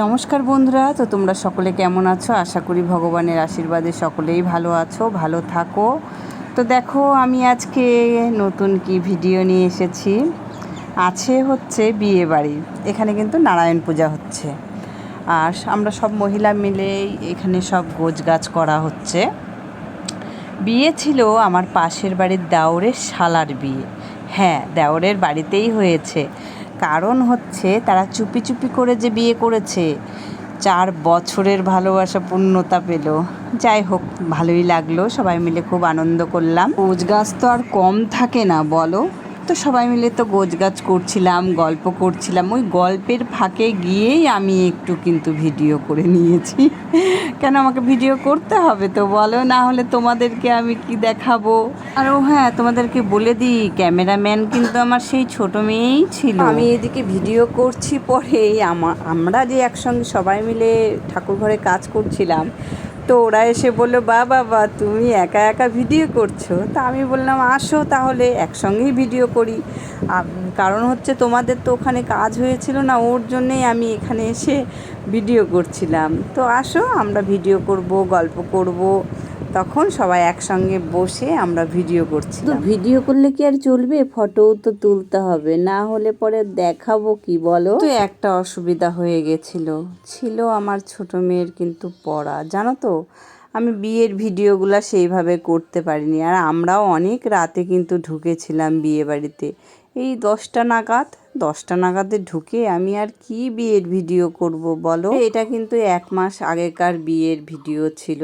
নমস্কার বন্ধুরা, তো তোমরা সকলে কেমন আছো? আশা করি ভগবানের আশীর্বাদে সকলেই ভালো আছো, ভালো থাকো। তো দেখো, আমি আজকে নতুন কি ভিডিও নিয়ে এসেছি। আছে হচ্ছে বিয়ে বাড়ি, এখানে কিন্তু নারায়ণ পূজা হচ্ছে। আর আমরা সব মহিলা মিলেই এখানে সব গোছ গাছ করা হচ্ছে। বিয়ে ছিল আমার পাশের বাড়ির দেওরের শালার বিয়ে। হ্যাঁ দেওরের বাড়িতেই হয়েছে। কারণ হচ্ছে তারা চুপি চুপি করে যে বিয়ে করেছে, চার বছরের ভালোবাসা পূর্ণতা পেল। যাই হোক, ভালোই লাগল, সবাই মিলে খুব আনন্দ করলাম। গোছ গাছ তো আর কম থাকে না, বলো? তো সবাই মিলে তো গোছ গাছ করছিলাম, গল্প করছিলাম। ওই গল্পের ফাঁকে গিয়েই আমি একটু কিন্তু ভিডিও করে নিয়েছি। কেন আমাকে ভিডিও করতে হবে তো বলো? না হলে তোমাদেরকে আমি কি দেখাবো? আর ও হ্যাঁ তোমাদেরকে বলে দিই, ক্যামেরাম্যান কিন্তু আমার সেই ছোট মেয়েই ছিল। আমি এদিকে ভিডিও করছি পরে, আমা- আমরা যে একসঙ্গে সবাই মিলে ঠাকুর ঘরে কাজ করছিলাম তো ওরা এসে বলল, বা বাবা তুমি একা একা ভিডিও করছ? তা আমি বললাম, আসো তাহলে একসঙ্গেই ভিডিও করি। কারণ হচ্ছে তোমাদের তো ওখানে কাজ হয়েছিল না, ওর জন্যেই আমি এখানে এসে ভিডিও করছিলাম। তো আসো, আমরা ভিডিও করব, গল্প করব। তখন সবাই একসঙ্গে বসে আমরা ভিডিও করছি ভিডিও করলে কি আর চলবে? ফটো তো তুলতে হবে না হলে পরে দেখাবো কি বলো? তো একটা অসুবিধা হয়ে গেছিল। ছিল আমার ছোট মেয়ের কিন্তু পড়া জানো তো? আমি বিয়ের ভিডিওগুলো সেইভাবে করতে পারিনি। আর আমরাও অনেক রাতে কিন্তু ঢুকেছিলাম বিয়ে বাড়িতে। এই দশটা নাগাদ দশটা নাগাদে ঢুকে আমি আর কি বিয়ের ভিডিও করব বলো? এটা কিন্তু এক মাস আগেকার বিয়ের ভিডিও ছিল।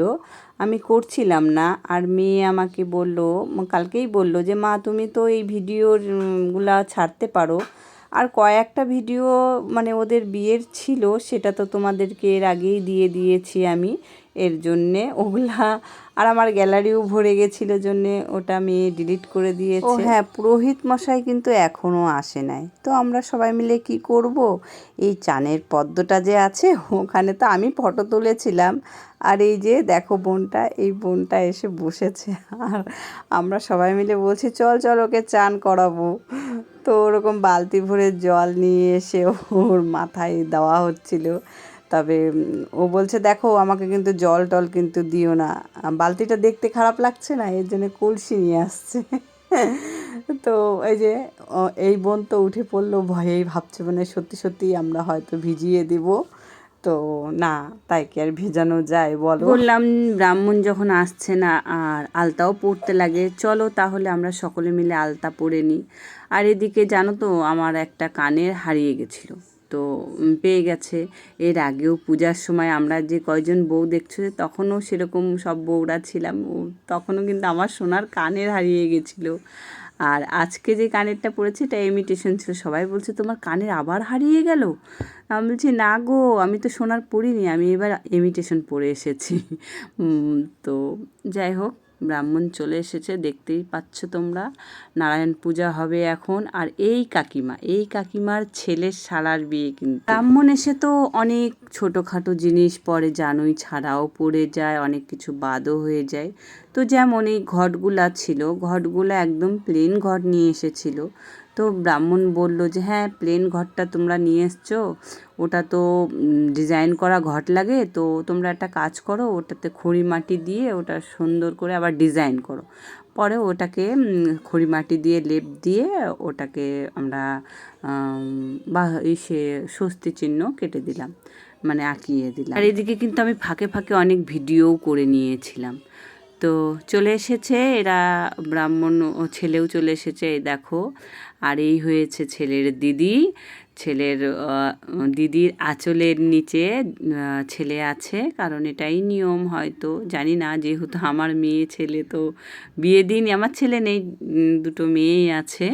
আমি করছিলাম না। আর মেয়ে আমাকে বলল কালকেই বলল যে, মা, তুমি তো এই ভিডিওগুলা ছাড়তে পারো। আর কয়েকটা ভিডিও মানে ওদের বিয়ের ছিল, সেটা তো তোমাদেরকে এর আগেই দিয়ে দিয়েছি আমি। এর জন্যে ওগুলা। আর আমার গ্যালারিও ভরে গেছিল জন্যে ওটা আমি ডিলিট করে দিয়েছি। ও হ্যাঁ পুরোহিত মশাই কিন্তু এখনও আসে নাই। তো আমরা সবাই মিলে কি করব? এই চানের পদ্মটা যে আছে, ওখানে তো আমি ফটো তুলেছিলাম। আর এই যে দেখো বোনটা, এই বোনটা এসে বসেছে। আর আমরা সবাই মিলে বলছি, চল চল, ওকে চান করাবো। তো ওরকম বালতি ভরে জল নিয়ে এসে ওর মাথায় দেওয়া হচ্ছিল। তবে, ও বলছে, দেখো, আমাকে কিন্তু জল টল কিন্তু দিও না। বালতিটা দেখতে খারাপ লাগছে না, এর জন্য কলসি নিয়ে আসছে। তো এই যে এই বোন তো উঠে পড়ল, ভয়েই ভাবছে মানে সত্যি সত্যি আমরা হয়তো ভিজিয়ে দেব। তো না, তাই কি আর ভেজানো যায়, বলো। বললাম, ব্রাহ্মণ যখন আসছে না, আর আলতাও পড়তে লাগে, চলো তাহলে আমরা সকলে মিলে আলতা পরে নিই। আর এদিকে জানো তো, আমার একটা কানের হারিয়ে গেছিল। তো পেয়ে গেছে। এর আগেও পূজার সময় আমরা যে কয়জন বউ দেখছ তখনও সেরকম সব বউরা ছিলাম। তখনও কিন্তু আমার সোনার কানের হারিয়ে গেছিল। আর আজকে যে কানেরটা পড়েছে, এটা ইমিটেশন ছিল। সবাই বলছে, তোমার কানের আবার হারিয়ে গেল? আমি বলছি, না গো, আমি তো সোনার পরিনি। আমি এবার ইমিটেশন পরে এসেছি। তো যাই হোক ব্রাহ্মণ চলে এসেছে, দেখতেই পাচ্ছ তোমরা। নারায়ণ পূজা হবে এখন। আর এই কাকিমা, এই কাকিমার ছেলের শালার বিয়ে কিন্তু। ব্রাহ্মণ এসে তো অনেক ছোটোখাটো জিনিস পরে জানুই, ছাড়াও পড়ে যায়, অনেক কিছু বাদও হয়ে যায়। তো যেমন এই ঘটগুলা ছিল, ঘটগুলো একদম প্লেন ঘট নিয়ে এসেছিল। তো ব্রাহ্মণ বলল যে হ্যাঁ প্লেন ঘরটা তোমরা নিয়ে এসছো। ওটা তো ডিজাইন করা ঘট লাগে। তো তোমরা একটা কাজ করো ওটাতে খড়ি মাটি দিয়ে ওটা সুন্দর করে আবার ডিজাইন করো। পরে ওটাকে খড়ি মাটি দিয়ে লেপ দিয়ে ওটাকে আমরা আম, বা সে স্বস্তি চিহ্ন কেটে দিলাম। মানে আঁকিয়ে দিলাম। আর এদিকে কিন্তু আমি ফাঁকে ফাঁকে অনেক ভিডিওও করে নিয়েছিলাম। তো চলে এসেছে, এরা ব্রাহ্মণ ছেলেও চলে এসেছে, এই দেখো। আর এই হয়েছে ছেলের দিদি। ছেলের দিদির আঁচলের নিচে ছেলে আছে, কারণ এটাই নিয়ম হয়তো। জানি না, যেহেতু আমার মেয়ে ছেলে, তো বিয়ে দিন আমার ছেলে নেই দুটো মেয়েই আছে।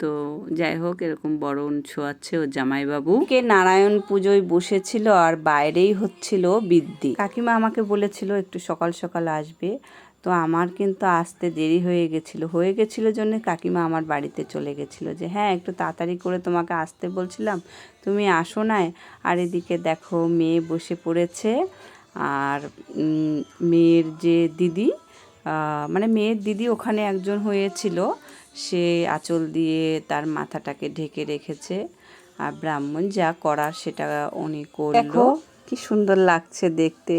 তো যাই হোক, এরকম বরণ ছোঁয়াচ্ছে ও জামাইবাবু। কে নারায়ণ পুজোয় বসেছিল আর বাইরেই হচ্ছিল বৃদ্ধি কাকিমা আমাকে বলেছিল, একটু সকাল সকাল আসবে। তো আমার কিন্তু আসতে দেরি হয়ে গেছিল। হয়ে গেছিল জন্য কাকিমা আমার বাড়িতে চলে গেছিল যে হ্যাঁ একটু তাড়াতাড়ি করে তোমাকে আসতে বলছিলাম। তুমি আসো না আর এদিকে দেখো, মেয়ে বসে পড়েছে। আর মেয়ের যে দিদি মানে মেয়ের দিদি ওখানে একজন হয়েছিল। সে আঁচল দিয়ে তার মাথাটাকে ঢেকে রেখেছে। আর ব্রাহ্মণ যা করার সেটা উনি করল। কি সুন্দর লাগছে দেখতে।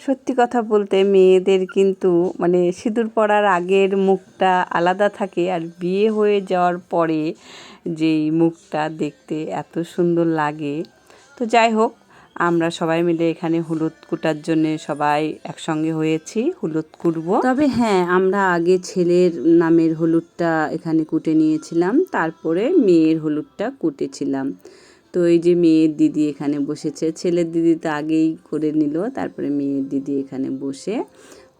সত্যি কথা বলতে মেয়েদের কিন্তু মানে সিঁদুর পড়ার আগের মুখটা আলাদা থাকে আর বিয়ে হয়ে যাওয়ার পরে যেই মুখটা দেখতে এত সুন্দর লাগে। তো যাই হোক আমরা সবাই মিলে এখানে হলুদ কুটার জন্য সবাই একসঙ্গে হয়েছি, হলুদ কুটবো। তবে হ্যাঁ আমরা আগে ছেলের নামের হলুদটা এখানে কুটে নিয়েছিলাম, তারপরে মেয়ের হলুদটা কুটেছিলাম। তো এই যে মেয়ের দিদি এখানে বসেছে, ছেলের দিদি তো আগেই করে নিল, তারপরে মেয়ের দিদি এখানে বসে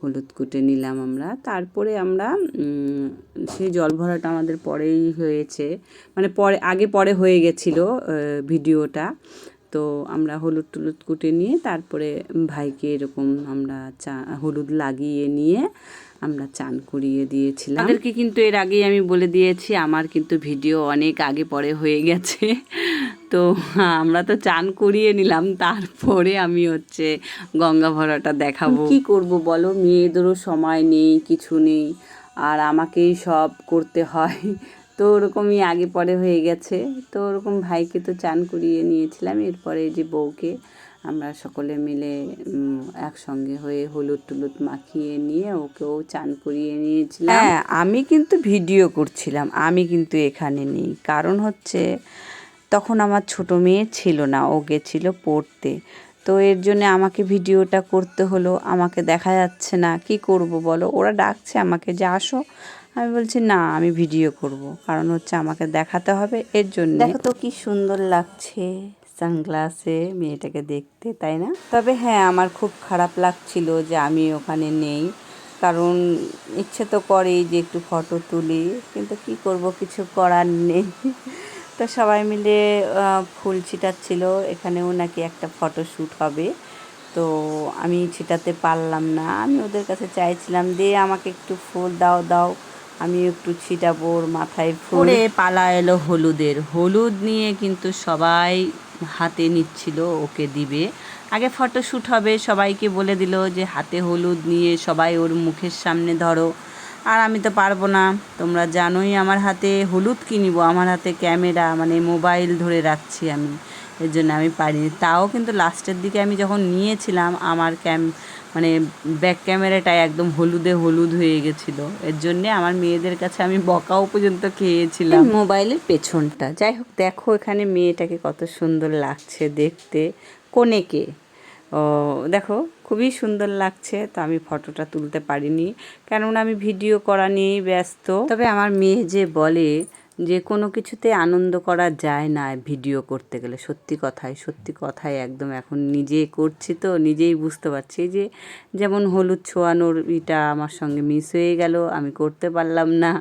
হলুদ কুটে নিলাম আমরা। তারপরে আমরা সেই জল ভরাটা আমাদের পরেই হয়েছে মানে পরে, আগে পরে হয়ে গেছিল ভিডিওটা। তো আমরা হলুদ টুলুদ কুটে নিয়ে তারপরে ভাইকে এরকম আমরা চা হলুদ লাগিয়ে নিয়ে আমরা চান করিয়ে দিয়েছিলাম। তাদেরকে কিন্তু এর আগেই আমি বলে দিয়েছি আমার কিন্তু ভিডিও অনেক আগে পরে হয়ে গেছে। তো আমরা তো চান করিয়ে নিলাম তারপরে আমি হচ্ছে গঙ্গা ভরাটা দেখাবো। কি করব বলো? মেয়েদেরও সময় নেই কিছু নেই। আর আমাকেই সব করতে হয়। তো ওরকমই আগে পরে হয়ে গেছে। তো ওরকম ভাইকে তো চান করিয়ে নিয়েছিলাম। এরপরে যে বউকে আমরা সকলে মিলে একসঙ্গে হয়ে হলুদ টুলুদ মাখিয়ে নিয়ে ওকেও চান করিয়ে নিয়েছিলাম। হ্যাঁ আমি কিন্তু ভিডিও করছিলাম। আমি কিন্তু এখানে নেই। কারণ হচ্ছে, তখন আমার ছোট মেয়ে ছিল না। ও গেছিল পড়তে। তো এর জন্য আমাকে ভিডিওটা করতে হলো, আমাকে দেখা যাচ্ছে না, কি করব বলো? ওরা ডাকছে আমাকে যে আসো। আমি বলছি, না, আমি ভিডিও করব। কারণ হচ্ছে আমাকে দেখাতে হবে, এর জন্য। দেখো তো কি সুন্দর লাগছে সানগ্লাসে মেয়েটাকে দেখতে, তাই না? তবে হ্যাঁ আমার খুব খারাপ লাগছিল যে আমি ওখানে নেই। কারণ ইচ্ছে তো করেই যে একটু ফটো তুলি, কিন্তু কি করব? কিছু করার নেই। তো সবাই মিলে ফুল ছিটাচ্ছিল। এখানেও নাকি একটা ফটো শ্যুট হবে। তো আমি ছিটাতে পারলাম না। আমি ওদের কাছে চাইছিলাম, দে আমাকে একটু ফুল দাও দাও। আমি একটু ছিটাবো ওর মাথায় ফুল। পালা এলো হলুদের। হলুদ নিয়ে কিন্তু সবাই হাতে নিচ্ছিল, ওকে দিবে। আগে ফটো শ্যুট হবে, সবাইকে বলে দিল যে হাতে হলুদ নিয়ে সবাই ওর মুখের সামনে ধরো। আর আমি তো পারব না। তোমরা জানোই আমার হাতে হলুদ কিনিব আমার হাতে ক্যামেরা মানে মোবাইল ধরে রাখছি আমি। এর জন্য আমি পারিনি। তাও কিন্তু লাস্টের দিকে আমি যখন নিয়েছিলাম, আমার ক্যাম মানে ব্যাক ক্যামেরাটাই একদম হলুদে হলুদ হয়ে গেছিল। এর জন্যে আমার মেয়েদের কাছে আমি বকাও পর্যন্ত খেয়েছিলাম। মোবাইলের পেছনটা। যাই হোক, দেখো এখানে মেয়েটাকে কত সুন্দর লাগছে দেখতে। কোনেকে দেখো, খুবই সুন্দর লাগছে, তো আমি ফটোটা তুলতে পারিনি। কেননা আমি ভিডিও করা নিয়েই ব্যস্ত। তবে আমার মেয়ে যে বলে যে, কোনো কিছুতে আনন্দ করা যায় না ভিডিও করতে গেলে, সত্যি কথাই সত্যি কথাই একদম এখন নিজে করছি তো, নিজেই বুঝতে পারছি যে, যেমন হলুদ ছোঁয়ানোর ইটা আমার সঙ্গে মিস হয়ে গেল, আমি করতে পারলাম না,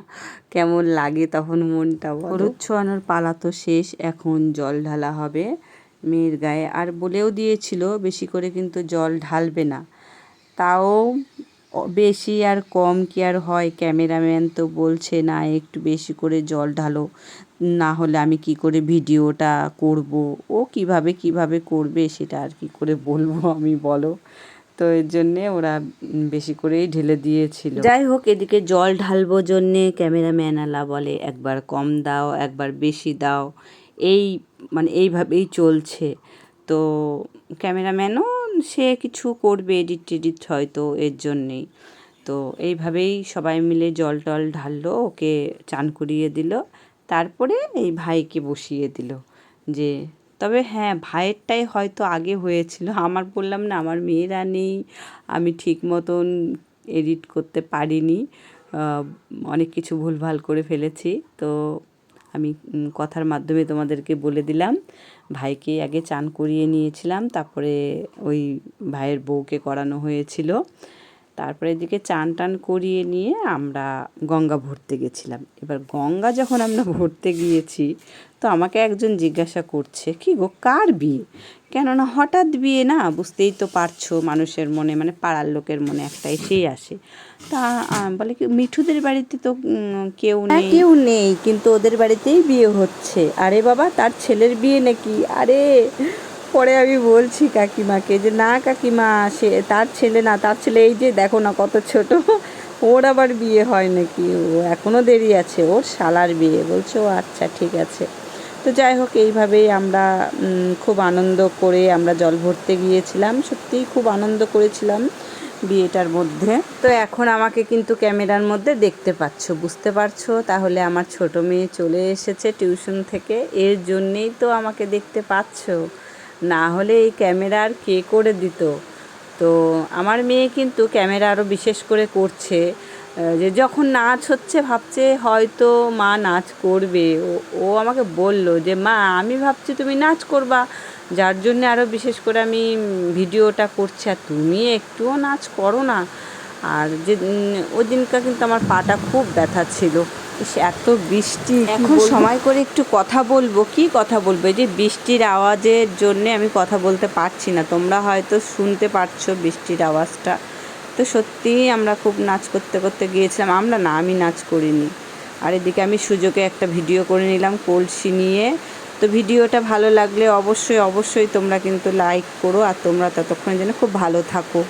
কেমন লাগে তখন মনটা হলুদ ছোঁয়ানোর পালা তো শেষ, এখন জল ঢালা হবে। মেয়ের গায়ে। আর বলেও দিয়েছিল বেশি করে কিন্তু জল ঢালবে না। তাও বেশি আর কম কি আর হয়? ক্যামেরাম্যান তো বলছে, না, একটু বেশি করে জল ঢালো। না হলে আমি কি করে ভিডিওটা করব? ও কীভাবে কীভাবে করবে সেটা আর কি করে বলব আমি, বলো? তো এর জন্যে ওরা বেশি করেই ঢেলে দিয়েছিল। যাই হোক, এদিকে জল ঢালবো জন্যে ক্যামেরাম্যান আলা বলে, একবার কম দাও, একবার বেশি দাও। এই মানে এইভাবেই চলছে। তো ক্যামেরাম্যানও সে কিছু করবে, এডিট টেডিট হয়তো এর জন্যেই। তো এইভাবেই সবাই মিলে জল টল ঢাললো, ওকে চান করিয়ে দিল। তারপরে এই ভাইকে বসিয়ে দিল যে, তবে হ্যাঁ ভাইয়েরটাই হয়তো আগে হয়েছিল। আমার বললাম না, আমার মেয়েরা নেই। আমি ঠিক মতন এডিট করতে পারিনি। অনেক কিছু ভুলভাল করে ফেলেছি। তো আমি কথার মাধ্যমে তোমাদেরকে বলে দিলাম। ভাইকে আগে চান করিয়ে নিয়েছিলাম, তারপরে ওই ভাইয়ের বউকে করানো হয়েছিল। তারপরে এদিকে চান টান করিয়ে নিয়ে আমরা গঙ্গা ভরতে গেছিলাম। এবার গঙ্গা যখন আমরা ভরতে গিয়েছি তো আমাকে একজন জিজ্ঞাসা করছে কি গো কার বিয়ে? কেননা হঠাৎ বিয়ে না বুঝতেই তো পারছ মানুষের মনে মানে পাড়ার লোকের মনে একটা এসেই আসে। তা বলে কি মিঠুদের বাড়িতে তো কেউ নেই। কেউ নেই কিন্তু ওদের বাড়িতেই বিয়ে হচ্ছে। আরে বাবা তার ছেলের বিয়ে নাকি? আরে পরে আমি বলছি, কাকিমাকে যে, না কাকিমা, সে তার ছেলে না, তার ছেলে এই যে, দেখো না কত ছোট। ওর আবার বিয়ে হয় নাকি? ও এখনও দেরি আছে, ওর শালার বিয়ে। বলছে, ও আচ্ছা ঠিক আছে। তো যাই হোক, এইভাবেই আমরা খুব আনন্দ করে আমরা জল ভরতে গিয়েছিলাম। সত্যিই খুব আনন্দ করেছিলাম বিয়েটার মধ্যে। তো এখন আমাকে কিন্তু ক্যামেরার মধ্যে দেখতে পাচ্ছ, বুঝতে পারছ? তাহলে আমার ছোট মেয়ে চলে এসেছে টিউশন থেকে। এর জন্যেই তো আমাকে দেখতে পাচ্ছো। না হলে এই ক্যামেরা আর কে করে দিত? তো আমার মেয়ে কিন্তু ক্যামেরা আরও বিশেষ করে করছে। যে যখন নাচ হচ্ছে ভাবছে হয়তো মা নাচ করবে। ও আমাকে বলল যে, মা, আমি ভাবছি তুমি নাচ করবা। যার জন্য আরও বিশেষ করে আমি ভিডিওটা করছি। আর তুমি একটুও নাচ করো না। আর যে ওই দিনকা কিন্তু আমার পাটা খুব ব্যথা ছিল। এত বৃষ্টি এখন সময় করে একটু কথা বলব। কি কথা বলব? এই যে বৃষ্টির আওয়াজের জন্যে আমি কথা বলতে পারছি না। তোমরা হয়তো শুনতে পারছ বৃষ্টির আওয়াজটা। তো সত্যিই আমরা খুব নাচ করতে করতে গিয়েছিলাম। আমরা না আমি নাচ করিনি। আর এদিকে আমি সুযোগে একটা ভিডিও করে নিলাম কলসি নিয়ে। তো ভিডিওটা ভালো লাগলে অবশ্যই অবশ্যই তোমরা কিন্তু লাইক করো আর তোমরা ততক্ষণের জন্য খুব ভালো থাকো।